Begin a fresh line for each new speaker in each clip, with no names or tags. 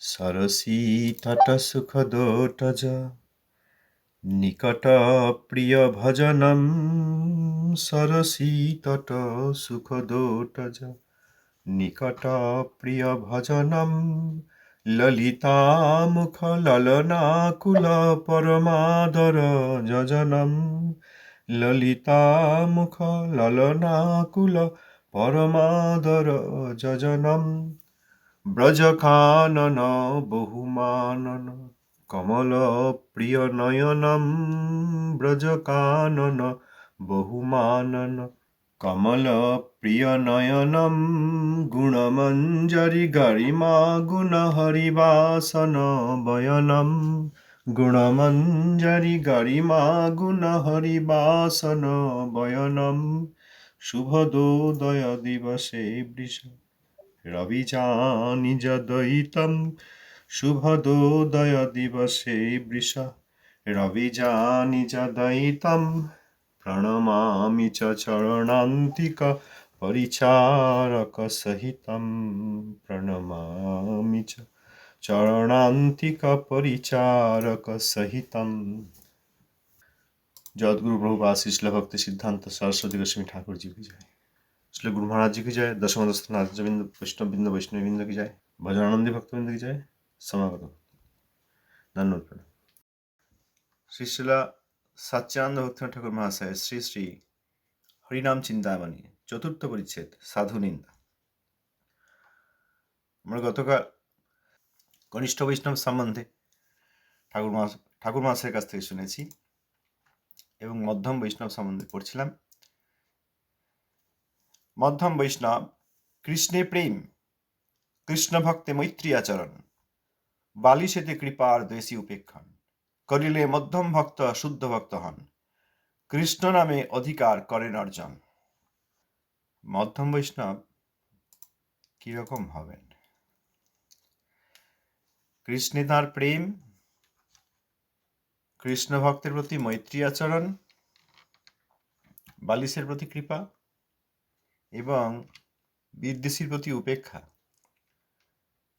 ସରସୀ ତଟ ସୁଖ ଦୋଟଜ ନିକଟ ପ୍ରିୟ ଭଜନମ୍ ସରସୀ ତଟ ସୁଖ ଦୋଟଜ ନିକଟ ପ୍ରିୟ ଭଜନମ୍ ললিতামুখ ললনাকুল পরমাদর যজনম ললিতামুখ ললনাকুল পরমাদর যজনম ব্রজকানন বহুমানন কমল প্রিয় নয়নম ব্রজকানন বহুমানন কমল প্রিয় নয়নম গুণমঞ্জরি গরিমা গুণ হরিবাসন বয়নম গুণমঞ্জরি গরিমা গুণ হরিবাসন বয়নম শুভদোদয় দিবসে বৃষ রবিজানিজদয়িতম শুভদোদয় দিবসে বৃষ। রবিজানিজদয়িতম প্রণমামি চ চরণান্তিক পরিচারক সহিতম প্রণমামি চ চরণান্তিক পরিচারক সহিতম জগদ্গুরু প্রভুপা শিশলা ভক্তি সিদ্ধান্ত সরস্বতী গোস্বামী ঠাকুরজি, বিজয়। श्री गुरु महाराज जी की जय दशम दस्थान आचार्यबिंद वैष्णव बिंद वैष्णव बिंद की जय भजनानंदी भक्तबिंद की जय समागत धन्यवाद प्रणाम শ্রী শিলা সচ্চানন্দ ভক্তি ঠাকুর মহাশয় শ্রী শ্রী হরিনাম চিন্তামণি চতুর্থ পরিচ্ছেদ সাধু নিন্দা আমরা গতকাল কনিষ্ঠ বৈষ্ণব সম্বন্ধে ঠাকুর মহাশ ঠাকুর মহাশয়ের কাছ থেকে শুনেছি এবং মধ্যম বৈষ্ণব সম্বন্ধে পড়ছিলাম মধ্যম বৈষ্ণব, কৃষ্ণে প্রেম, কৃষ্ণ ভক্তে মৈত্রী আচরণ। বালিশেতে কৃপার দেশি উপেক্ষণ। করিলে মধ্যম ভক্ত শুদ্ধ ভক্ত হন। কৃষ্ণ নামে অধিকার করেন অর্জন। মধ্যম বৈষ্ণব কীরকম হবেন? কৃষ্ণে তাঁর প্রেম, কৃষ্ণ ভক্তের প্রতি মৈত্রী আচরণ, বালিশের প্রতি কৃপা এবং বিদ্বেষীর প্রতি উপেক্ষা।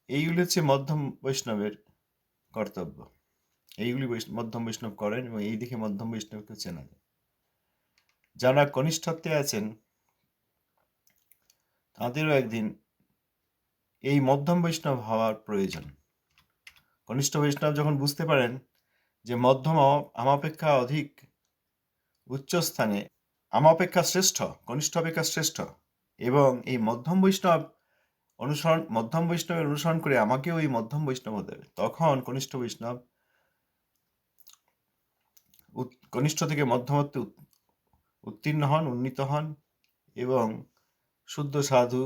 এইগুলি হচ্ছে মধ্যম বৈষ্ণবের কর্তব্য। এইগুলি মধ্যম বৈষ্ণব করেন এবং এই দিকে মধ্যম বৈষ্ণবকে চেনা যায় যারা কনিষ্ঠত্বে আছেন, তাদেরও একদিন এই মধ্যম বৈষ্ণব হওয়ার প্রয়োজন। কনিষ্ঠ বৈষ্ণব যখন বুঝতে পারেন যে মধ্যম আমাপেক্ষা অধিক উচ্চস্থানে আমাপেক্ষা শ্রেষ্ঠ, কনিষ্ঠ অপেক্ষা শ্রেষ্ঠ। এবং এই মধ্যম বৈষ্ণব অনুসরণ, মধ্যম বৈষ্ণবের অনুসরণ করে আমাকেও ওই মধ্যম বৈষ্ণব হতে হবে তখন কনিষ্ঠ বৈষ্ণব কনিষ্ঠ থেকে মধ্যমত্বে উত্তীর্ণ হন, উন্নীত হন এবং শুদ্ধ সাধু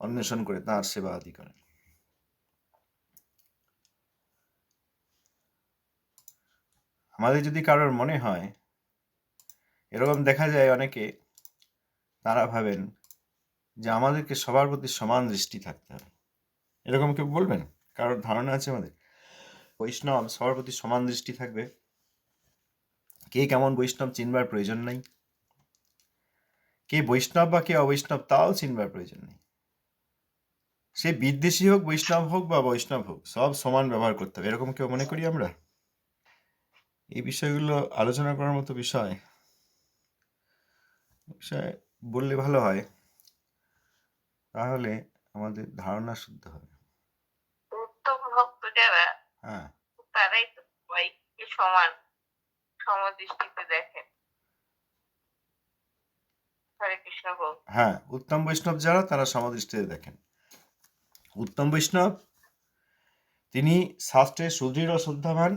অন্বেষণ করে তাঁর সেবা আদি করেন। আমাদের যদি কারোর মনে হয় এরকম দেখা যায় অনেকে, তারা ভাবেন যে আমাদেরকে সবার প্রতি সমান দৃষ্টি থাকতে হবে। এরকম কেউ বলবেন? কারোর ধারণা আছে আমাদের? বৈষ্ণব সবার প্রতি সমান দৃষ্টি থাকবে। কে কেমন বৈষ্ণব চিনবার প্রয়োজন নাই। কে বৈষ্ণব বা কে অবৈষ্ণব তাও চিনবার প্রয়োজন নেই। সে বিদ্বেষী হোক, বৈষ্ণব হোক বা বৈষ্ণব হোক, সব সমান ব্যবহার করতে হবে। এরকম কেউ মনে করি আমরা? এই বিষয়গুলো আলোচনা করার মতো বিষয় বিষয় বললে ভালো হয়। তাহলে আমাদের ধারণা শুদ্ধ হবে।
উত্তম ভক্ত যারা
হ্যাঁ।
তারাই তো সবাইকে সমান সমদৃষ্টিতে দেখেন।
হ্যাঁ উত্তম বৈষ্ণব যারা তারা সমদৃষ্টিতে দেখেন। উত্তম বৈষ্ণব তিনি শাস্ত্রের সুদৃঢ় শ্রদ্ধাবান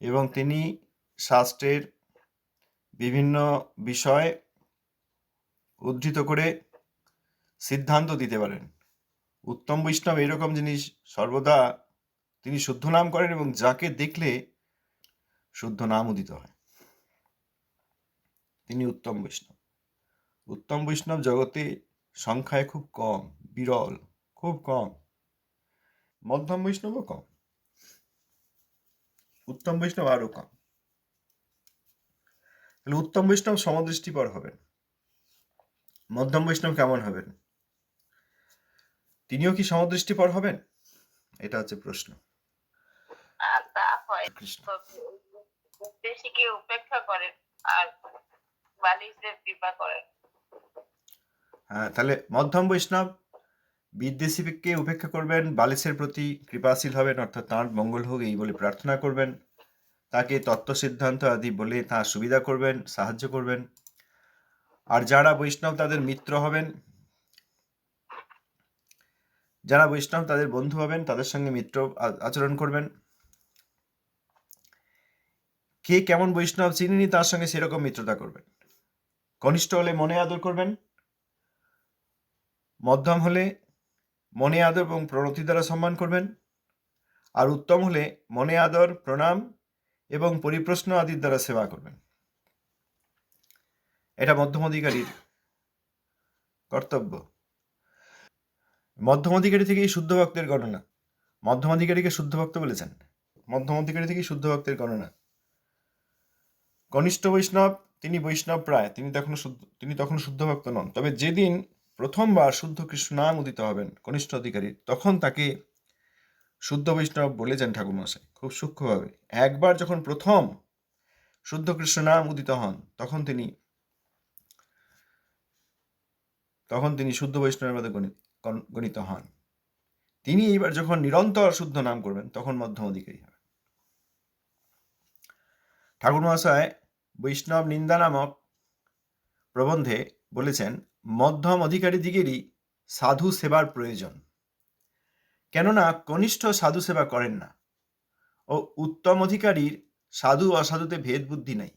এবং তিনি শাস্ত্রের বিভিন্ন বিষয় উদ্ধৃত করে সিদ্ধান্ত দিতে পারেন। উত্তম বৈষ্ণব এরকম জিনিস সর্বদা তিনি শুদ্ধ নাম করেন এবং যাকে দেখলে শুদ্ধ নাম উদিত হয়। তিনি উত্তম বৈষ্ণব। উত্তম বৈষ্ণব জগতে সংখ্যায় খুব কম, বিরল, খুব কম। মধ্যম বৈষ্ণবও কম। উত্তম বৈষ্ণব আরও কম। তাহলে উত্তম বৈষ্ণব সমদৃষ্টিপর হবেন। মধ্যম বৈষ্ণব কেমন হবেন? তিনিও কি সমদৃষ্টিপর হবেন? এটা হচ্ছে প্রশ্ন। কৃষ্ণ।
দেশিকে উপেক্ষা করেন আর বালিশদের কৃপা করেন।
হ্যাঁ তাহলে মধ্যম বৈষ্ণব বিদ্বেষীকে উপেক্ষা করবেন বালিশের প্রতি কৃপাশীল হবেন অর্থাৎ তাঁর মঙ্গল হোক এই বলে প্রার্থনা করবেন। তাকে তত্ত্ব সিদ্ধান্ত আদি বলে তার সুবিধা করবেন, সাহায্য করবেন। আর যারা বৈষ্ণব তাদের মিত্র হবেন, যারা বৈষ্ণব তাদের বন্ধু হবেন, তাদের সঙ্গে মিত্র আচরণ করবেন। কে কেমন বৈষ্ণব চিনিনি তার সঙ্গে সেরকম মিত্রতা করবেন। কনিষ্ঠ হলে মনে আদর করবেন, মধ্যম হলে মনে আদর এবং প্রণতি দ্বারা সম্মান করবেন, আর উত্তম হলে মনে আদর, প্রণাম এবং পরিপ্রশ্ন আদির দ্বারা সেবা করবেন। এটা মধ্যম অধিকারীর কর্তব্য। মধ্যম অধিকারী থেকেই শুদ্ধ ভক্তের গণনা। মধ্যম অধিকারীকে শুদ্ধ ভক্ত বলেছেন। মধ্যম অধিকারী থেকেই শুদ্ধ ভক্তের গণনা। কনিষ্ঠ বৈষ্ণব, তিনি বৈষ্ণব প্রায়, তিনি তখন শুদ্ধ তিনি তখন শুদ্ধ ভক্ত নন। তবে যেদিন প্রথমবার শুদ্ধ কৃষ্ণ নাম উদিত হবেন কনিষ্ঠ অধিকারী, তখন তাকে শুদ্ধ বৈষ্ণব বলেছেন ঠাকুরমশাই খুব সূক্ষ্মভাবে। একবার যখন প্রথম শুদ্ধ কৃষ্ণ নাম উদিত হন, তখন তিনি তখন তিনি শুদ্ধ বৈষ্ণবের মধ্যে গণিত গণিত হন। তিনি এইবার যখন নিরন্তর শুদ্ধ নাম করবেন, তখন মধ্যম অধিকারী হবেন। ঠাকুর মহাশয় বৈষ্ণব নিন্দা নামক প্রবন্ধে বলেছেন, মধ্যম অধিকারী দিগেরই সাধু সেবার প্রয়োজন। কেননা কনিষ্ঠ সাধু সেবা করেন না। ও উত্তম অধিকারীর সাধু অসাধুতে ভেদ বুদ্ধি নাই।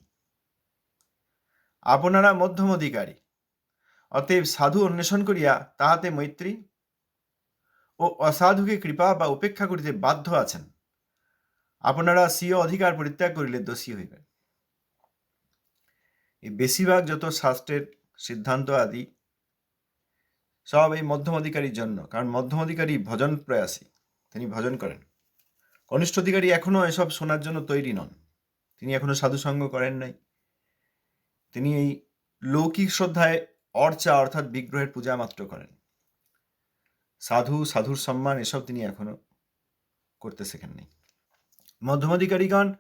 আপনারা মধ্যম অধিকারী। অতএব সাধু অন্বেষণ করিয়া তাহাতে মৈত্রী ও অসাধুকে কৃপা বা উপেক্ষা করিতে বাধ্য আছেন। আপনারা স্বীয় অধিকার পরিত্যাগ করিলে দোষী হইবেন। বেশিরভাগ যত শাস্ত্রের সিদ্ধান্ত আদি সব এই মধ্যম অধিকারীর জন্য, কারণ মধ্যম অধিকারী ভজন প্রয়াসী, তিনি ভজন করেন। কনিষ্ঠ অধিকারী এখনও এসব শোনার জন্য তৈরি নন। তিনি এখনও সাধুসঙ্গ করেন নাই। তিনি এই লৌকিক শ্রদ্ধায় অর্চা অর্থাৎ বিগ্রহের পূজা মাত্র করেন। সাধু, সাধুর সম্মান এসব তিনি এখনও করতে শেখেন নাই। মধ্যমাধিকারীগণ,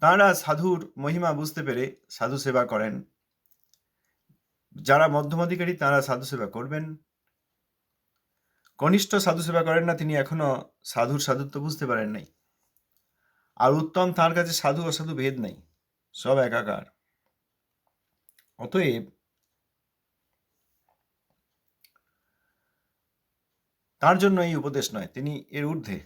তাঁরা সাধুর মহিমা বুঝতে পেরে সাধু সেবা করেন। যারা মধ্যমাধিকারী তারা সাধু সেবা করবেন। কনিষ্ঠ সাধু সেবা করেন না, তিনি এখনও সাধুর সাধুত্ব বুঝতে পারেন নাই। আর উত্তম তার কাছে সাধু, অসাধু ভেদ নাই, সব একাকার। অতএব তার জন্য এই উপদেশ নয়, তিনি এর ঊর্ধ্বে।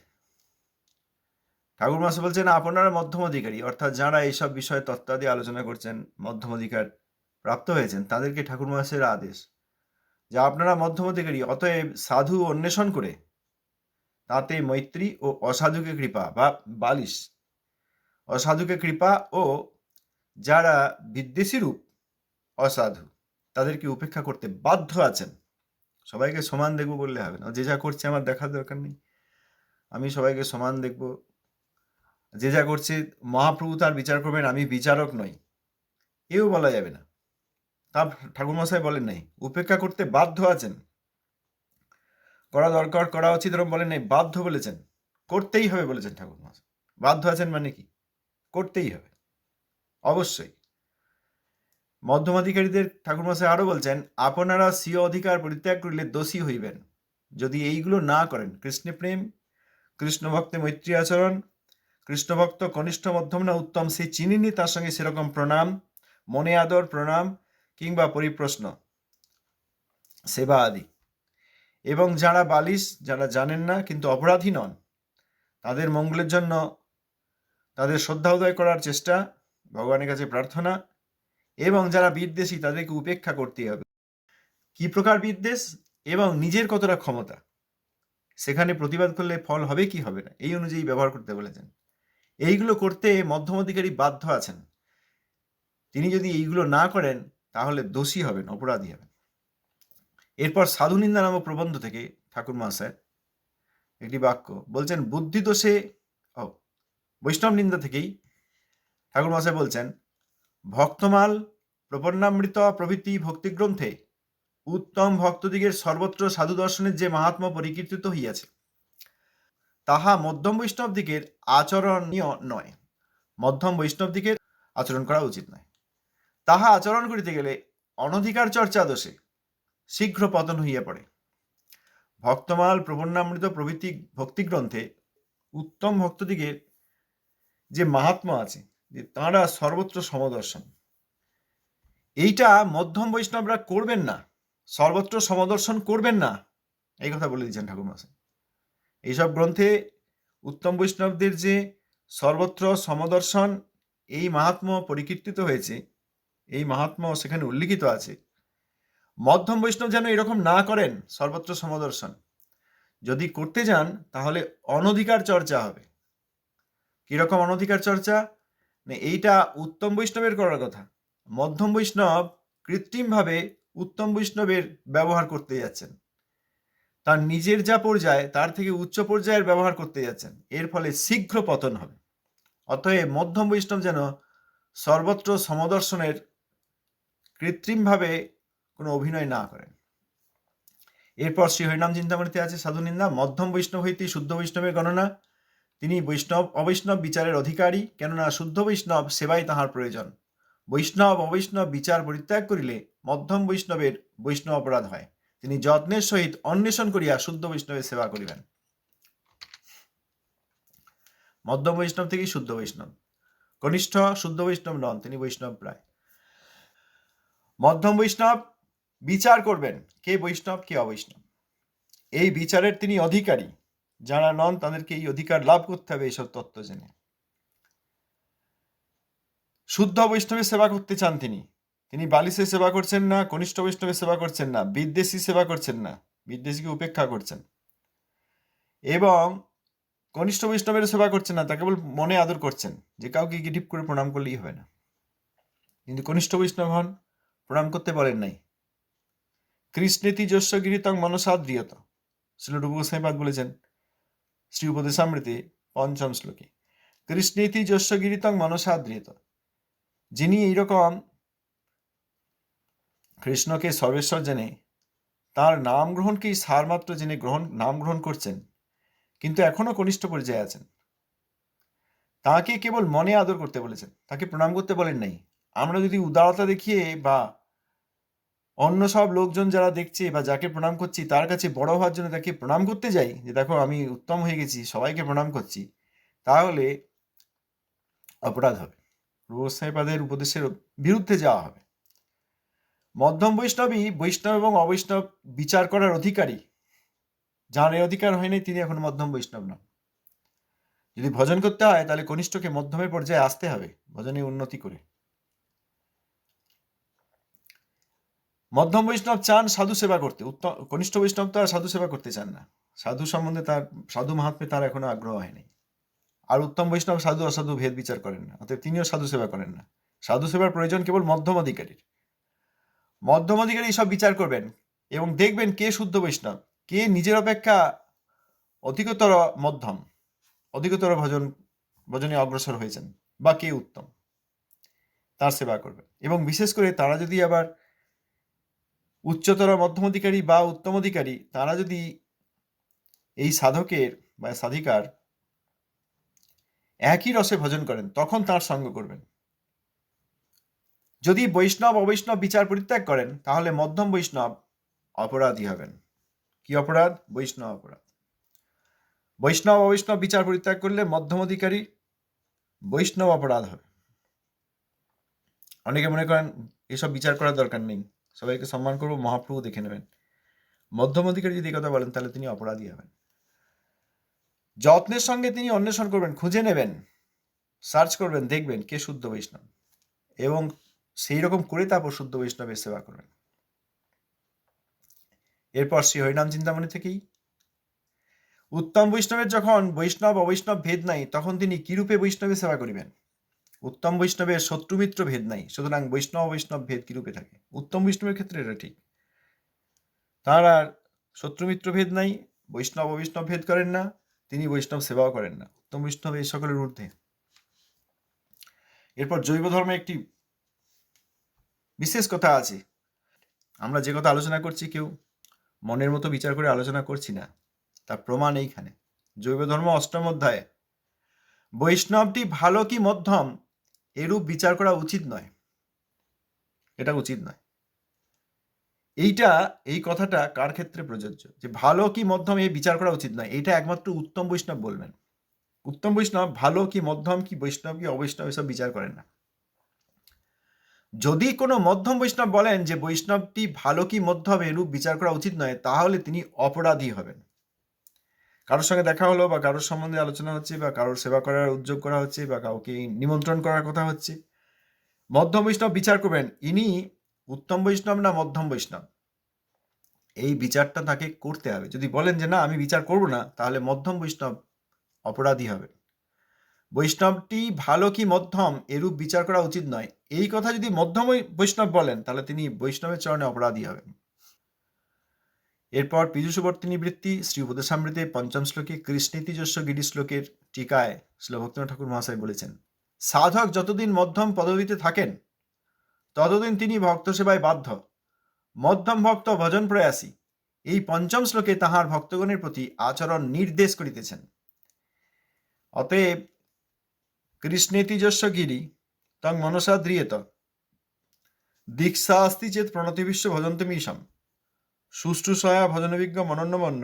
ঠাকুর মাসে বলছেন, আপনারা মধ্যম অধিকারী, অর্থাৎ যারা এইসব বিষয়ে তত্ত্বাদি আলোচনা করছেন, মধ্যম অধিকার প্রাপ্ত হয়েছেন, তাদেরকে ঠাকুর মহাশয়ের আদেশ। যা আপনারা মধ্যম অধিকারী অতএব সাধু অন্বেষণ করে, তাতে মৈত্রী ও অসাধুকে কৃপা বা বালিশ। অসাধুকে কৃপা ও যারা বিদ্বেষী রূপ, অসাধু, তাদেরকে উপেক্ষা করতে বাধ্য আছেন। সবাইকে সমান দেখব বললে হবে না। যে যা করছে আমার দেখার দরকার নেই। আমি সবাইকে সমান দেখব। যে যা করছে মহাপ্রভু তার বিচার করবেন, আমি বিচারক নই। এও বলা যাবে না। তা ঠাকুরমশাই বলেন নাই। উপেক্ষা করতে বাধ্য আছেন। করা দরকার, করা উচিত এরকম বলেন নাই, বাধ্য বলেছেন। করতেই হবে বলেছেন ঠাকুরমশাই। বাধ্য আছেন মানে কি? করতেই হবে। অবশ্যই। মধ্যমাধিকারীদের ঠাকুরমশাই আরও বলছেন, আপনারা স্বীয় অধিকার পরিত্যাগ করিলে দোষী হইবেন। যদি এইগুলো না করেন, কৃষ্ণ প্রেম, কৃষ্ণ ভক্তে মৈত্রী আচরণ, কৃষ্ণ ভক্ত কনিষ্ঠ মধ্যম না উত্তম সে চিনিনি তার সঙ্গে সেরকম প্রণাম, মনে আদর প্রণাম কিংবা পরিপ্রশ্ন। সেবা আদি। এবং যারা বালিশ, যারা জানেন না, কিন্তু অপরাধী নন, তাদের মঙ্গলের জন্য তাদের শ্রদ্ধা উদয় করার চেষ্টা, ভগবানের কাছে প্রার্থনা, এবং যারা বিদ্বেষী, তাদেরকে উপেক্ষা করতে হবে। কি প্রকার বিদ্বেষ? এবং নিজের কতটা ক্ষমতা? সেখানে প্রতিবাদ করলে ফল হবে কি হবে না? এই অনুযায়ী ব্যবহার করতে বলেছেন। এইগুলো করতে মধ্যম অধিকারী বাধ্য আছেন। তিনি যদি এইগুলো না করেন তাহলে দোষী হবেন, অপরাধী হবেন। এরপর সাধু নিন্দা নামক প্রবন্ধ থেকে ঠাকুর মহাশয় একটি বাক্য বলছেন, বুদ্ধি দোষে ও বৈষ্ণব নিন্দা থেকেই ঠাকুর মহাশয় বলছেন, ভক্তমাল প্রপন্নামৃত প্রভৃতি ভক্তিগ্রন্থে উত্তম ভক্তদিগের সর্বত্র সাধু দর্শনের যে মাহাত্ম পরিকীর্তিত হইয়াছে, তাহা মধ্যম বৈষ্ণব দিকের আচরণীয় নয়। মধ্যম বৈষ্ণব দিকের আচরণ করা উচিত নয়। তাহা আচরণ করিতে গেলে অনধিকার চর্চা দোষে শীঘ্র পতন হইয়া পড়ে। ভক্তমাল প্রবন্নামৃত প্রভৃতি ভক্তিগ্রন্থে উত্তম ভক্তদিগের যে মাহাত্মা আছে, যে তাঁরা সর্বত্র সমদর্শন। এইটা মধ্যম বৈষ্ণবরা করবেন না, সর্বত্র সমদর্শন করবেন না, এই কথা বলে দিচ্ছেন ঠাকুর মশাই এইসব গ্রন্থে উত্তম বৈষ্ণবদের যে সর্বত্র সমদর্শন, এই মাহাত্ম্য পরিকীর্তিত হয়েছে এই মাহাত্ম্য সেখানে উল্লিখিত আছে। মধ্যম বৈষ্ণব যেন এরকম না করেন, সর্বত্র সমদর্শন। যদি করতে যান, তাহলে অনধিকার চর্চা হবে। কীরকম অনধিকার চর্চা? এইটা উত্তম বৈষ্ণবের করার কথা। মধ্যম বৈষ্ণব কৃত্রিমভাবে উত্তম বৈষ্ণবের ব্যবহার করতে যাচ্ছেন। তার নিজের যা পর্যায়, তার থেকে উচ্চ পর্যায়ের ব্যবহার করতে যাচ্ছেন। এর ফলে শীঘ্র পতন হবে। অতএব মধ্যম বৈষ্ণব যেন সর্বত্র সমদর্শনের কৃত্রিমভাবে কোনো অভিনয় না করেন। এরপর শ্রী হরিনাম চিন্তামণিতে আছে সাধু নিন্দা, মধ্যম বৈষ্ণব হইতে শুদ্ধ বৈষ্ণবের গণনা। তিনি বৈষ্ণব, অবৈষ্ণব বিচারের অধিকারী, কেননা শুদ্ধ বৈষ্ণব সেবাই তাহার প্রয়োজন। বৈষ্ণব, অবৈষ্ণব বিচার পরিত্যাগ করিলে মধ্যম বৈষ্ণবের বৈষ্ণব অপরাধ হয়। তিনি যত্নের সহিত অন্বেষণ করিয়া শুদ্ধ বৈষ্ণবের সেবা করিবেন। মধ্যম বৈষ্ণব থেকেই শুদ্ধ বৈষ্ণব। কনিষ্ঠ শুদ্ধ বৈষ্ণব নন, তিনি বৈষ্ণব প্রায়। মধ্যম বৈষ্ণব বিচার করবেন, কে বৈষ্ণব, কে অবৈষ্ণব। এই বিচারের তিনি অধিকারী, যারা নন তাদেরকে এই অধিকার লাভ করতে হবে এইসব তত্ত্ব জেনে। শুদ্ধ বৈষ্ণবের সেবা করতে চান তিনি। তিনি বালিশের সেবা করছেন না, কনিষ্ঠ বৈষ্ণবের সেবা করছেন না বিদ্বেষী সেবা করছেন না, বিদ্বেষীকে উপেক্ষা করছেন। এবং কনিষ্ঠ বৈষ্ণবের সেবা করছেন না তাকে কেবল মনে আদর করছেন, যে কাউকে গিটিপ করে প্রণাম করলেই হবে না। কিন্তু কনিষ্ঠ বৈষ্ণব হন প্রণাম করতে বলেন নাই। কৃষ্ণেতি যস্য গিরিতং মনসাদ্রিয়ত শ্রী রূপ গোস্বাইপাদ বলেছেন, শ্রী উপদেশামৃতে পঞ্চম শ্লোকে, কৃষ্ণেতি যস্য গিরিতং মনসাদ্রিয়ত যিনি এইরকম কৃষ্ণকে সর্বেশ্বর জেনে, তার নাম গ্রহণকেই সারমাত্র জেনে গ্রহণ, নাম গ্রহণ করছেন, কিন্তু এখনও কনিষ্ঠ পর্যায়ে আছেন। তাকে কেবল মনে আদর করতে বলেছেন, তাকে প্রণাম করতে বলেন নাই। আমরা যদি উদারতা দেখিয়ে বা অন্য সব লোকজন যারা দেখছে বা যাকে প্রণাম করছি, তার কাছে বড় হওয়ার জন্য তাকে প্রণাম করতে যাই? যে দেখো, আমি উত্তম হয়ে গেছি, সবাইকে প্রণাম করছি। তাহলে অপরাধ হবে। রোসাইপাদের উপদেশের বিরুদ্ধে যাওয়া হবে। মধ্যম বৈষ্ণবই বৈষ্ণব এবং অবৈষ্ণব বিচার করার অধিকারী। যার এই অধিকার হয়নি তিনি এখন মধ্যম বৈষ্ণব নন। যদি ভজন করতে হয়, তাহলে কনিষ্ঠকে মধ্যমের পর্যায়ে আসতে হবে, ভজনে উন্নতি করে। মধ্যম বৈষ্ণব চান সাধু সেবা করতে। উত্তম, কনিষ্ঠ বৈষ্ণব তো আর সাধু সেবা করতে চান না। সাধু সম্বন্ধে তার, সাধু মাহাত্মে তার এখনও আগ্রহ হয়নি আর উত্তম বৈষ্ণব সাধু অসাধু ভেদ বিচার করেন না, অতএব তিনিও সাধু সেবা করেন না। সাধু সেবার প্রয়োজন কেবল মধ্যম অধিকারীর। মধ্যম অধিকারী সব বিচার করবেন এবং দেখবেন কে শুদ্ধ বৈষ্ণব, কে নিজের অপেক্ষা অধিকতর মধ্যম, অধিকতর ভজন, ভজনে অগ্রসর হয়েছেন বা কে উত্তম, তার সেবা করবেন। এবং বিশেষ করে তারা যদি আবার উচ্চতর মধ্যম অধিকারী বা উত্তম অধিকারী তারা যদি এই সাধকের বা সাধিকার একই রসে ভজন করেন, তখন তার সঙ্গ করবেন। যদি বৈষ্ণব, অবৈষ্ণব বিচার পরিত্যাগ করেন, তাহলে মধ্যম বৈষ্ণব অপরাধী হবেন। কি অপরাধ? বৈষ্ণব অপরাধ। বৈষ্ণব, অবৈষ্ণব বিচার পরিত্যাগ করলে মধ্যম অধিকারী বৈষ্ণব অপরাধ হবে। অনেকে মনে করেন এসব বিচার করার দরকার নেই। সবাইকে সম্মান করব, মহাপ্রভু দেখে নেবেন। মধ্যম অধিকারী যদি কথা বলেন, তাহলে তিনি অপরাধী হবেন। যত্নের সঙ্গে তিনি অন্বেষণ করবেন, খুঁজে নেবেন, সার্চ করবেন, দেখবেন কে শুদ্ধ বৈষ্ণব। এবং সেই রকম করে তারপর শুদ্ধ বৈষ্ণবের সেবা করবেন। এরপর শ্রী হরিনাম চিন্তামণি থেকেই। উত্তম বৈষ্ণবের যখন বৈষ্ণব অবৈষ্ণব ভেদ নাই, তখন তিনি কিরূপে বৈষ্ণবের সেবা করিবেন? উত্তম বৈষ্ণবের শত্রুমিত্র ভেদ নাই, সুতরাং বৈষ্ণব বৈষ্ণব ভেদ কিরূপে থাকে? উত্তম বৈষ্ণবের ক্ষেত্রে এটা ঠিক। তার আর শত্রুমিত্র ভেদ নাই, বৈষ্ণব অবৈষ্ণব ভেদ করেন না, তিনি বৈষ্ণব সেবাও করেন না। উত্তম বৈষ্ণব এই সকলের ঊর্ধ্বে। এরপর জৈব ধর্মে একটি বিশেষ কথা আছে। আমরা যে কথা আলোচনা করছি কেউ মনের মতো বিচার করে আলোচনা করছি না, তার প্রমাণ এইখানে। জৈব ধর্ম অষ্টম অধ্যায়ে। বৈষ্ণবটি ভালো কি মধ্যম? এরূপ বিচার করা উচিত নয়। এটা উচিত নয়। এইটা, এই কথাটা কার ক্ষেত্রে প্রযোজ্য? যে ভালো কি মধ্যম এই বিচার করা উচিত নয়, এইটা একমাত্র উত্তম বৈষ্ণব বলবেন। উত্তম বৈষ্ণব, ভালো কি মধ্যম কি বৈষ্ণব কি অবৈষ্ণব এসব বিচার করেন না। যদি কোনো মধ্যম বৈষ্ণব বলেন যে বৈষ্ণবটি ভালো কি মধ্যম এরূপ বিচার করা উচিত নয়, তাহলে তিনি অপরাধী হবেন। কারোর সঙ্গে দেখা হলো বা কারোর সম্বন্ধে আলোচনা হচ্ছে বা কারোর সেবা করার উদ্যোগ করা হচ্ছে বা কাউকে নিমন্ত্রণ করার কথা হচ্ছে। মধ্যম বৈষ্ণব বিচার করবেন। ইনি উত্তম বৈষ্ণব না মধ্যম বৈষ্ণব? এই বিচারটা তাকে করতে হবে। যদি বলেন যে, না, আমি বিচার করব না, তাহলে মধ্যম বৈষ্ণব অপরাধী হবে বৈষ্ণবটি ভালো কি মধ্যম এরূপ বিচার করা উচিত নয়। এই কথা যদি মধ্যম বৈষ্ণব বলেন, তাহলে তিনি বৈষ্ণবের চরণে অপরাধী হবেন। এরপর পীযুষবর্তিনী বৃত্তি শ্রী উপদেশামৃতে পঞ্চম শ্লোকে কৃষ্ণীতিজস্ব গিরি শ্লোকের টিকায় শ্রী ঠাকুর মহাশয় বলেছেন, সাধক যতদিন মধ্যম পদবীতে থাকেন, ততদিন তিনি ভক্ত সেবায় বাধ্য। মধ্যম ভক্ত ভজন প্রয়াসী। এই পঞ্চম শ্লোকে তাহার ভক্তগণের প্রতি আচরণ নির্দেশ করিতেছেন। অতএব কৃষ্ণেতিজস্ব গিরি তং মনসা দ্রিয়েত। দীক্ষা আস্তি চেত প্রণতিবিশ্ব ভজন্তমীশম সুষ্ঠুসয়া ভজনবিজ্ঞ মনন্যমন্য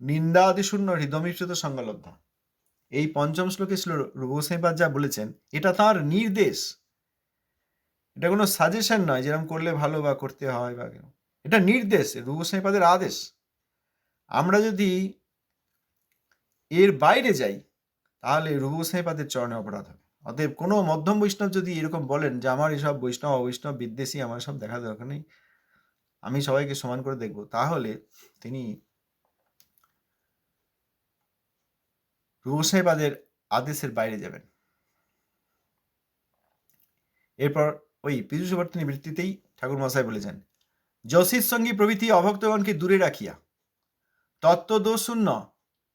নিন্দাদি শূন্য হৃদমিশ্রিত সংগলব্ধ এই পঞ্চম শ্লোকে ছিল রূপসাইপাদ যা বলেছেন, এটা তার নির্দেশ। এটা কোনো সাজেশন নয় যেরকম করলে ভালো বা করতে হয় বা কেন। এটা নির্দেশ রূপসাইপাদের আদেশ। আমরা যদি এর বাইরে যাই, তাহলে রূপসাইপাদের চরণে অপরাধ হবে। অতএব কোনো মধ্যম বৈষ্ণব যদি এরকম বলেন যে আমার এসব বৈষ্ণব, অবৈষ্ণব, বিদ্বেষী, আমার সব দেখা দরকার নেই আমি সবাইকে সমান করে দেখব। তাহলে তিনি রূপসাইবাদের আদেশের বাইরে যাবেন। এরপর ওই পীযুষবর্তনী বৃত্তিতেই ঠাকুর মশাই বলেছেন, যশীর সঙ্গী প্রভৃতি অভক্তগণকে দূরে রাখিয়া তত্ত্বদোষ শূন্য,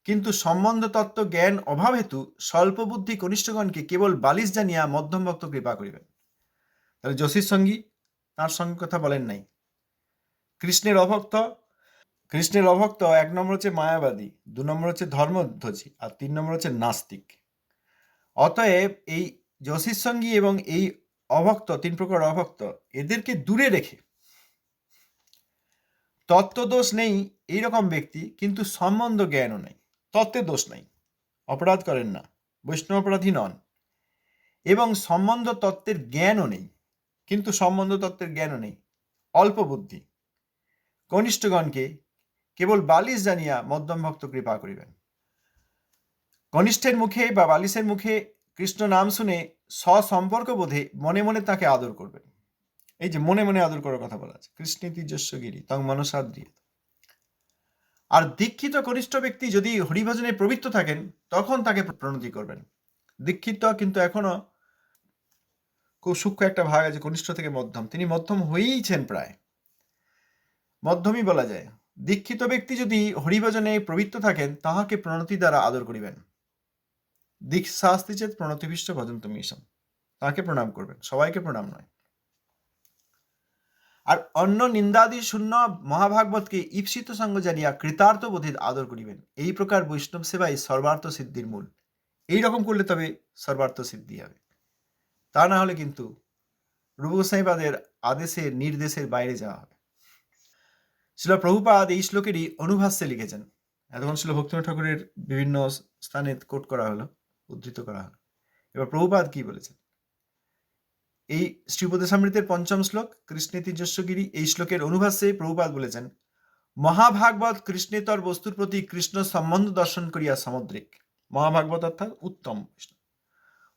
কিন্তু সম্বন্ধ তত্ত্ব জ্ঞান অভাব হেতু স্বল্প বুদ্ধি কনিষ্ঠগণকে কেবল বালিশ জানিয়া মধ্যম ভক্ত কৃপা করিবেন। তাহলে যশীর সঙ্গী তার সঙ্গে কথা বলেন নাই। কৃষ্ণের অভক্ত কৃষ্ণের অভক্ত এক নম্বর হচ্ছে মায়াবাদী, দু নম্বর হচ্ছে ধর্মধ্বজী, আর তিন নম্বর হচ্ছে নাস্তিক। অতএব এই যশীর সঙ্গী এবং এই অভক্ত, তিন প্রকার অভক্ত, এদেরকে দূরে রেখে তত্ত্বদোষ নেই এইরকম ব্যক্তি, কিন্তু সম্বন্ধ জ্ঞানও নেই তত্ত্বের দোষ নাই, অপরাধ করেন না, বৈষ্ণব অপরাধী নন। এবং সম্বন্ধ তত্ত্বের জ্ঞানও নেই, কিন্তু সম্বন্ধ তত্ত্বের জ্ঞানও নেই, অল্প বুদ্ধি। কনিষ্ঠগণকে কেবল বালিশ জানিয়া মধ্যম ভক্ত কৃপা করিবেন। কনিষ্ঠের মুখে বা বালিশের মুখে কৃষ্ণ নাম শুনে স্বসম্পর্ক বোধে মনে মনে তাকে আদর করবেন। এই যে মনে মনে আদর করার কথা বলা আছে, কৃষ্ণ তিজস্ব গিরি তং মনসাদ্রিয় আর দীক্ষিত কনিষ্ঠ ব্যক্তি যদি হরিভজনে প্রবৃত্ত থাকেন, তখন তাকে প্রণতি করবেন। দীক্ষিত কিন্তু এখনও খুব সূক্ষ্ম একটা ভাগ আছে কনিষ্ঠ থেকে মধ্যম। তিনি মধ্যম হয়েইছেন প্রায়। মধ্যমই বলা যায়। দীক্ষিত ব্যক্তি যদি হরিভজনে প্রবৃত্ত থাকেন, তাহাকে প্রণতি দ্বারা আদর করিবেন। দীক্ষাস্তি চেত প্রণতিবিষ্ট ভজন তুমি তাকে প্রণাম করবেন। সবাইকে প্রণাম নয়। আর অন্য নিন্দাদি শূন্য মহাভাগবতকে ঈপ্সিত সঙ্গ জানিয়া কৃতার্থ বোধে আদর করিবেন। এই প্রকার বৈষ্ণব সেবাই সর্বার্থ সিদ্ধির মূল। এই রকম করলে তবে সর্বার্থ সিদ্ধি হবে। তা না হলে কিন্তু রূপসাইবাদের আদেশের নির্দেশের বাইরে যাওয়া হবে। শিল প্রভুপাদ এই শ্লোকেরই অনুভাষ্যে লিখেছেন। এতক্ষণ ছিল ভক্তিনাথ ঠাকুরের বিভিন্ন স্থানে কোট করা হলো, উদ্ধৃত করা হলো। এবার প্রভুপাদ কি বলেছেন? এই শ্রীপদেশামৃতের পঞ্চম শ্লোক কৃষ্ণেতিজস্বগিরি এই শ্লোকের অনুভাষ্যে প্রভুপাদ বলেছেন, মহাভাগবত কৃষ্ণেতর বস্তুর প্রতি কৃষ্ণ সম্বন্ধ দর্শন করিয়া সামুদ্রিক। মহাভাগবত অর্থাৎ উত্তম বৈষ্ণব।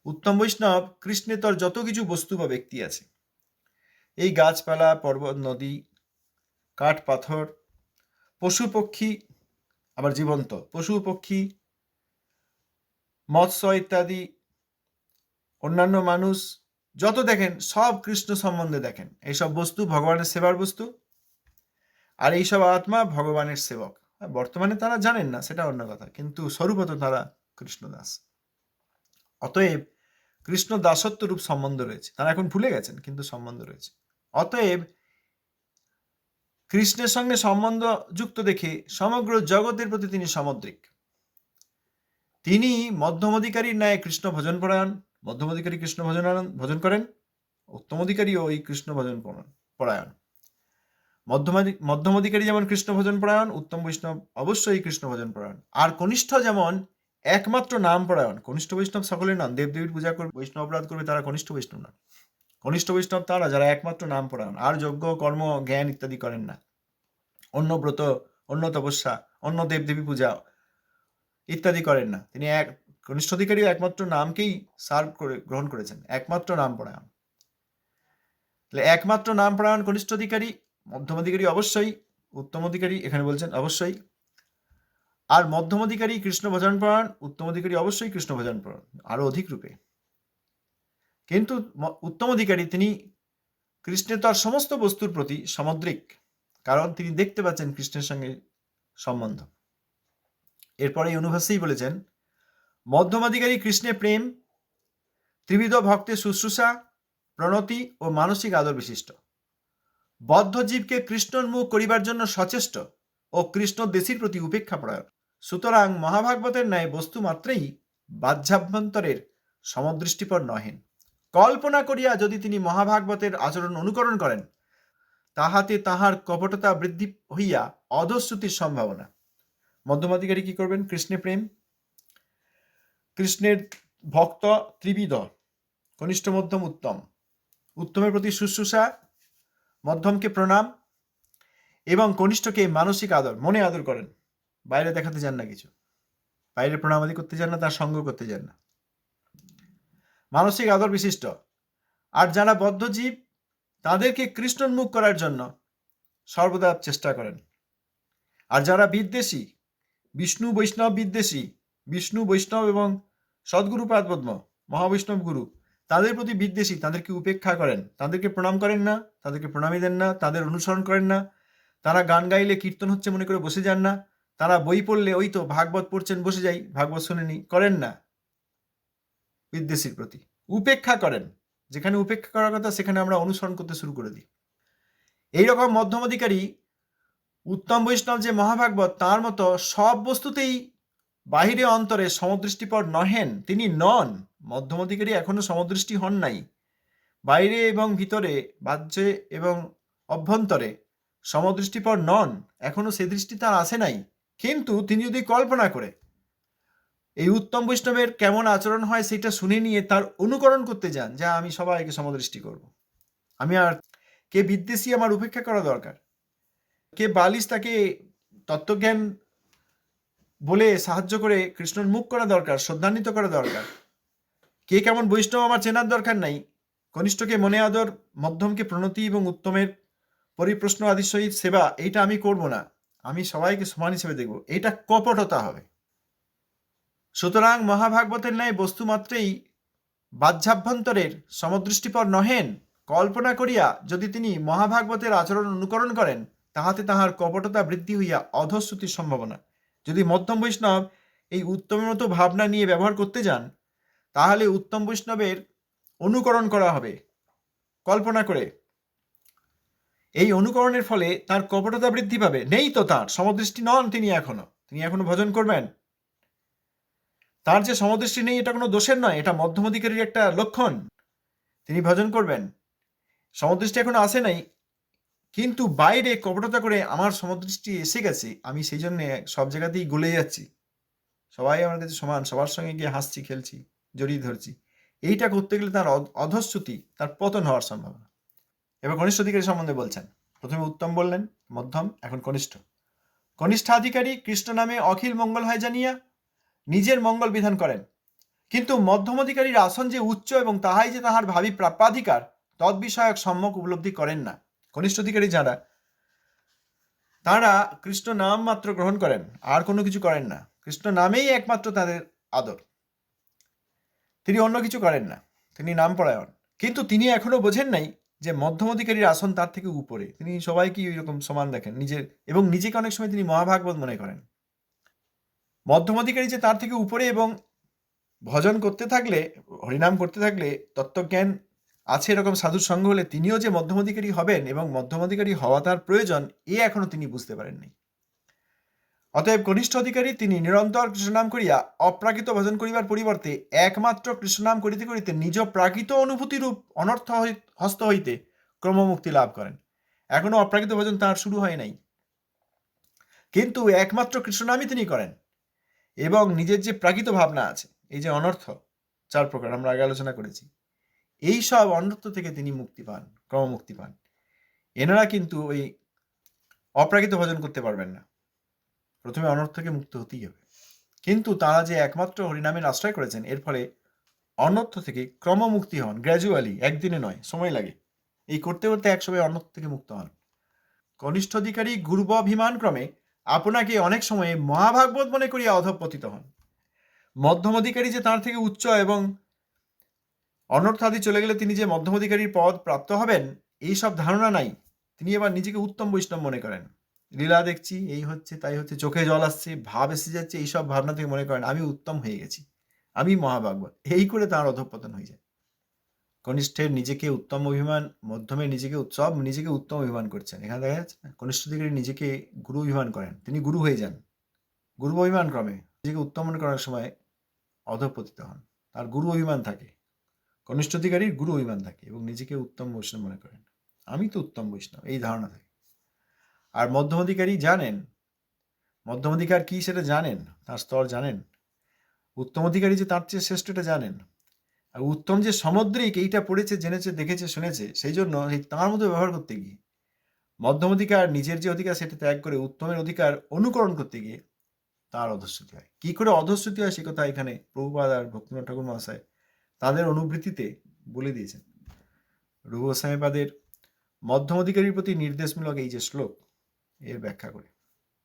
উত্তম বৈষ্ণব কৃষ্ণেতর যত কিছু বস্তু বা ব্যক্তি আছে, এই গাছপালা, পর্বত, নদী কাঠ, পাথর, পশু পক্ষী, আবার জীবন্ত, পশু পক্ষী, মৎস্য ইত্যাদি, অন্যান্য মানুষ, যত দেখেন, সব কৃষ্ণ সম্বন্ধে দেখেন। এইসব বস্তু ভগবানের সেবার বস্তু। আর এইসব আত্মা ভগবানের সেবক। বর্তমানে তারা জানেন না, সেটা অন্য কথা। কিন্তু স্বরূপত তারা কৃষ্ণদাস। অতএব কৃষ্ণ দাসত্ব রূপ সম্বন্ধ রয়েছে। তারা এখন ভুলে গেছেন, কিন্তু সম্বন্ধ রয়েছে। অতএব কৃষ্ণের সঙ্গে সম্বন্ধ যুক্ত দেখে সমগ্র জগতের প্রতি তিনি সামুদ্রিক। তিনি মধ্যম অধিকারীর ন্যায় কৃষ্ণ ভজন পরায়ণ মধ্যম অধিকারী কৃষ্ণ ভজন ভজন করেন উত্তম অধিকারীও এই কৃষ্ণ ভজন পরায়ণ- মধ্যম অধিকারী যেমন কৃষ্ণ ভজন পরায়ণ, উত্তম বৈষ্ণব অবশ্যই কৃষ্ণ ভজন পরায়ণ। আর কনিষ্ঠ যেমন একমাত্র নাম পরায়ণ, কনিষ্ঠ বৈষ্ণব সকলের নাম, দেবদেবীর পূজা করবে, বৈষ্ণব অপরাধ করবে, তারা কনিষ্ঠ বৈষ্ণব না কনিষ্ঠ বৈষ্ণব তারা যারা একমাত্র নাম পরায়ণ। আর যজ্ঞ, কর্ম, জ্ঞান ইত্যাদি করেন না। অন্য ব্রত, অন্য তপস্যা, অন্য দেবদেবী পূজা ইত্যাদি করেন না। তিনি এক, কনিষ্ঠ অধিকারী একমাত্র নামকেই সার্ভ করে, গ্রহণ করেছেন। একমাত্র নাম পরায়ণ। তাহলে একমাত্র নাম পরায়ণ কনিষ্ঠ অধিকারী, মধ্যম অধিকারী অবশ্যই, উত্তম অধিকারী এখানে বলছেন অবশ্যই। আর মধ্যম অধিকারী কৃষ্ণ ভজন পরায়ণ, উত্তম অধিকারী অবশ্যই কৃষ্ণ ভজন পরায়ণ আরও অধিক রূপে। কিন্তু উত্তম অধিকারী তিনি কৃষ্ণের তার সমস্ত বস্তুর প্রতি সামুদ্রিক, কারণ তিনি দেখতে পাচ্ছেন কৃষ্ণের সঙ্গে সম্বন্ধ। এরপরে অনুভাসেই বলেছেন মধ্যমাধিকারী কৃষ্ণের প্রেম, ত্রিবিধ ভক্তের শুশ্রূষা, প্রণতি ও মানসিক আদর বিশিষ্ট। বদ্ধ জীবকে কৃষ্ণোন্মুখ করিবার জন্য সচেষ্ট ও কৃষ্ণ দেশির প্রতি উপেক্ষা প্রয়োগ। সুতরাং মহাভাগবতের ন্যায় বস্তু মাত্রেই বাহ্যাভ্যন্তরের সমদৃষ্টিপর নহেন। কল্পনা করিয়া যদি তিনি মহাভাগবতের আচরণ অনুকরণ করেন, তাহাতে তাহার কপটতা বৃদ্ধি হইয়া অধশ্রুতির সম্ভাবনা। মধ্যমাধিকারী কি করবেন? কৃষ্ণে প্রেম, কৃষ্ণের ভক্ত ত্রিবিদ কনিষ্ঠ, মধ্যম, উত্তম। উত্তমের প্রতি শুশ্রূষা, মধ্যমকে প্রণাম এবং কনিষ্ঠকে মানসিক আদর, মনে আদর করেন। বাইরে দেখাতে যান না কিছু। বাইরে প্রণামাদি করতে যান না, তার সঙ্গ করতে যান না। মানসিক আদর বিশিষ্ট। আর যারা বদ্ধজীব, তাদেরকে কৃষ্ণোন্মুখ করার জন্য সর্বদা চেষ্টা করেন। আর যারা বিদ্বেষী, বিষ্ণু বৈষ্ণব বিদ্বেষী, বিষ্ণু বৈষ্ণব এবং সদ্গুরুপাদ পদ্ম, মহাবৈষ্ণব গুরু, তাদের প্রতি বিদ্বেষী, তাদেরকে উপেক্ষা করেন। তাদেরকে প্রণাম করেন না, তাদেরকে প্রণামী দেন না, তাদের অনুসরণ করেন না। তারা গান গাইলে কীর্তন হচ্ছে মনে করে বসে যান না। তারা বই পড়লে ওই তো ভাগবত পড়ছেন, বসে যাই, ভাগবত শুনেনি করেন না। বিদ্বেষীর প্রতি। উপেক্ষা করেন। যেখানে উপেক্ষা করার কথা, সেখানে আমরা অনুসরণ করতে শুরু করে দিই। এইরকম মধ্যম অধিকারী উত্তম বৈষ্ণব যে মহাভাগবত, তার মতো সব বস্তুতেই বাহিরে অন্তরে সমদৃষ্টিপর নহেন, তিনি নন। মধ্যম অধিকারী এখনও সমদৃষ্টি হন নাই। বাইরে এবং ভিতরে, বাহ্যে এবং অভ্যন্তরে সমদৃষ্টিপর নন। এখনও সে দৃষ্টি তার আসে নাই। কিন্তু তিনি যদি কল্পনা করে এই উত্তম বৈষ্ণবের কেমন আচরণ হয় সেটা শুনে নিয়ে তার অনুকরণ করতে যান, যা আমি সবাইকে সমদৃষ্টি করব। আমি আর কে বিদ্বেষী আমার উপেক্ষা করা দরকার? কে বালিশ তাকে তত্ত্বজ্ঞান বলে সাহায্য করে কৃষ্ণর মুখ করা দরকার, শ্রদ্ধান্বিত করা দরকার? কে কেমন বৈষ্ণব আমার চেনার দরকার নাই? কনিষ্ঠকে মনে, আদর, মধ্যমকে প্রণতি এবং উত্তমের পরিপ্রশ্ন আদির সহিত সেবা, এইটা আমি করব না। আমি সবাইকে সমান হিসেবে দেখব। এটা কপটতা হবে। সুতরাং মহাভাগবতের ন্যায় বস্তুমাত্রেই বাহ্যাভ্যন্তরের সমদৃষ্টিপর নহেন। কল্পনা করিয়া যদি তিনি মহাভাগবতের আচরণ অনুকরণ করেন, তাহাতে তাহার কপটতা বৃদ্ধি হইয়া অধশ্রুতির সম্ভাবনা। যদি মধ্যম বৈষ্ণব এই উত্তমের মতো ভাবনা নিয়ে ব্যবহার করতে যান, তাহলে উত্তম বৈষ্ণবের অনুকরণ করা হবে। কল্পনা করে, এই অনুকরণের ফলে তার কপটতা বৃদ্ধি পাবে। নেই তো তার, সমদৃষ্টি নন তিনি এখনও। তিনি এখনও ভজন করবেন। তার যে সমদৃষ্টি নেই, এটা কোনো দোষের নয়, এটা মধ্যম অধিকারীর একটা লক্ষণ। তিনি ভজন করবেন, সমদৃষ্টি এখনও আসে নাই, কিন্তু বাইরে কপটতা করে আমার সমদৃষ্টি এসে গেছে, আমি সেই জন্য সব জায়গাতেই গলে যাচ্ছি। সবাই আমার কাছে সমান, সবার সঙ্গে গিয়ে হাসছি, খেলছি, জড়িয়ে ধরছি। এইটা করতে গেলে তার অধ- অধশ্রুতি, তার পতন হওয়ার সম্ভাবনা। এবার কনিষ্ঠ অধিকারী সম্বন্ধে বলছেন, প্রথমে উত্তম বললেন, মধ্যম, এখন কনিষ্ঠ। কনিষ্ঠাধিকারী কৃষ্ণ নামে অখিল মঙ্গল হয় জানিয়া নিজের মঙ্গল বিধান করেন। কিন্তু মধ্যম অধিকারীর আসন যে উচ্চ এবং তাহাই যে তাহার ভাবি প্রাপ্যাধিকার তৎবিষয়ক সম্যক উপলব্ধি করেন না। কনিষ্ঠ অধিকারী যারা, তারা কৃষ্ণ নাম মাত্র গ্রহণ করেন, আর কোনো কিছু করেন না। কৃষ্ণ নামেই একমাত্র তাদের আদর। তিনি অন্য কিছু করেন না, তিনি নাম পরায়ণ। কিন্তু তিনি এখনও বোঝেন নাই যে মধ্যম অধিকারীর আসন তার থেকে উপরে। তিনি সবাইকে এরকম সমান দেখেন, নিজের এবং নিজেকে অনেক সময় তিনি মহাভাগবত মনে করেন। মধ্যম অধিকারী যে তার থেকে উপরে এবং ভজন করতে থাকলে, হরিনাম করতে থাকলে তত্ত্বজ্ঞান আছে এরকম সাধুর সঙ্গ হলে তিনিও যে মধ্যমাধিকারী হবেন এবং মধ্যমাধিকারী হওয়া তার প্রয়োজন, এ এখনও তিনি বুঝতে পারেননি। অতএব কনিষ্ঠ অধিকারী তিনি নিরন্তর কৃষ্ণনাম করিয়া অপ্রাকৃত ভজন করিবার পরিবর্তে একমাত্র কৃষ্ণনাম করিতে করিতে নিজ প্রাকৃত অনুভূতিরূপ অনর্থ হস্ত হইতে ক্রমমুক্তি লাভ করেন। এখনও অপ্রাকৃত ভজন তার শুরু হয় নাই। কিন্তু একমাত্র কৃষ্ণনামই তিনি করেন। এবং নিজের যে প্রাকৃত ভাবনা আছে, এই যে অনর্থ, চার প্রকার আমরা আগে আলোচনা করেছি। এই সব অনর্থ থেকে তিনি মুক্তি পান, ক্রমমুক্তি পান। এনারা কিন্তু ওই অপ্রাকৃত ভজন করতে পারবেন না। প্রথমে অনর্থকে মুক্ত হতেই হবে। কিন্তু তারা যে একমাত্র হরিনামের আশ্রয় করেছেন, এর ফলে অনর্থ থেকে ক্রমমুক্তি হন, গ্র্যাজুয়ালি, একদিনে নয়, সময় লাগে। এই করতে করতে একসময় অনর্থ থেকে মুক্ত হন। কনিষ্ঠ অধিকারী গুরুবাভিমান ক্রমে আপনাকে অনেক সময়ে মহাভাগবত মনে করিয়া অধপতিত হন। মধ্যম অধিকারী যে তার থেকে উচ্চ এবং অনর্থাদি চলে গেলে তিনি যে মধ্যম অধিকারীর পদ প্রাপ্ত হবেন, এই সব ধারণা নাই। তিনি এবার নিজেকে উত্তম বৈষ্ণব মনে করেন। লীলা দেখছি, এই হচ্ছে, তাই হচ্ছে, চোখে জল আসছে, ভাব এসে যাচ্ছে এইসব ভাবনা থেকে মনে করেন, আমি উত্তম হয়ে গেছি। আমি মহাভাগবত। এই করে তার অধঃপতন হয়ে যায়। কনিষ্ঠের নিজেকে উত্তম অভিমান, মধ্যমে নিজেকে সব নিজেকে উত্তম অভিমান করছেন। এখানে দেখা যাচ্ছে না? কনিষ্ঠ অধিকারী নিজেকে গুরু অভিমান করেন। তিনি গুরু হয়ে যান। গুরু অভিমান ক্রমে। নিজেকে উত্তম করার সময় অধপতিত হন। তার গুরু অভিমান থাকে। কনিষ্ঠ অধিকারীর গুরু অভিমান থাকে এবং নিজেকে উত্তম বৈষ্ণব মনে করেন। আমি তো উত্তম বৈষ্ণব, এই ধারণা থাকে। আর মধ্যম অধিকারী জানেন। মধ্যম অধিকার কি সেটা জানেন? তার স্তর জানেন। উত্তম অধিকারী যে তার চেয়ে শ্রেষ্ঠ এটা জানেন। উত্তম যে সামুদ্রিক এইটা পড়েছে, জেনেছে, দেখেছে, শুনেছে, সেই জন্য এই তাঁর মতো ব্যবহার করতে গিয়ে, মধ্যম অধিকার, নিজের যে অধিকার সেটা ত্যাগ করে উত্তমের অধিকার অনুকরণ করতে গিয়ে তার অধস্যুতি হয়। কি করে অধস্যুতি হয় সে কথা এখানে প্রভুপাদ আর ভক্তিনাথ ঠাকুর মহাশয় তাদের অনুবৃত্তিতে বলে দিয়েছেন। রূপ গোস্বামীপাদের মধ্যম অধিকারীর প্রতি নির্দেশমূলক এই যে শ্লোক, এর ব্যাখ্যা করে।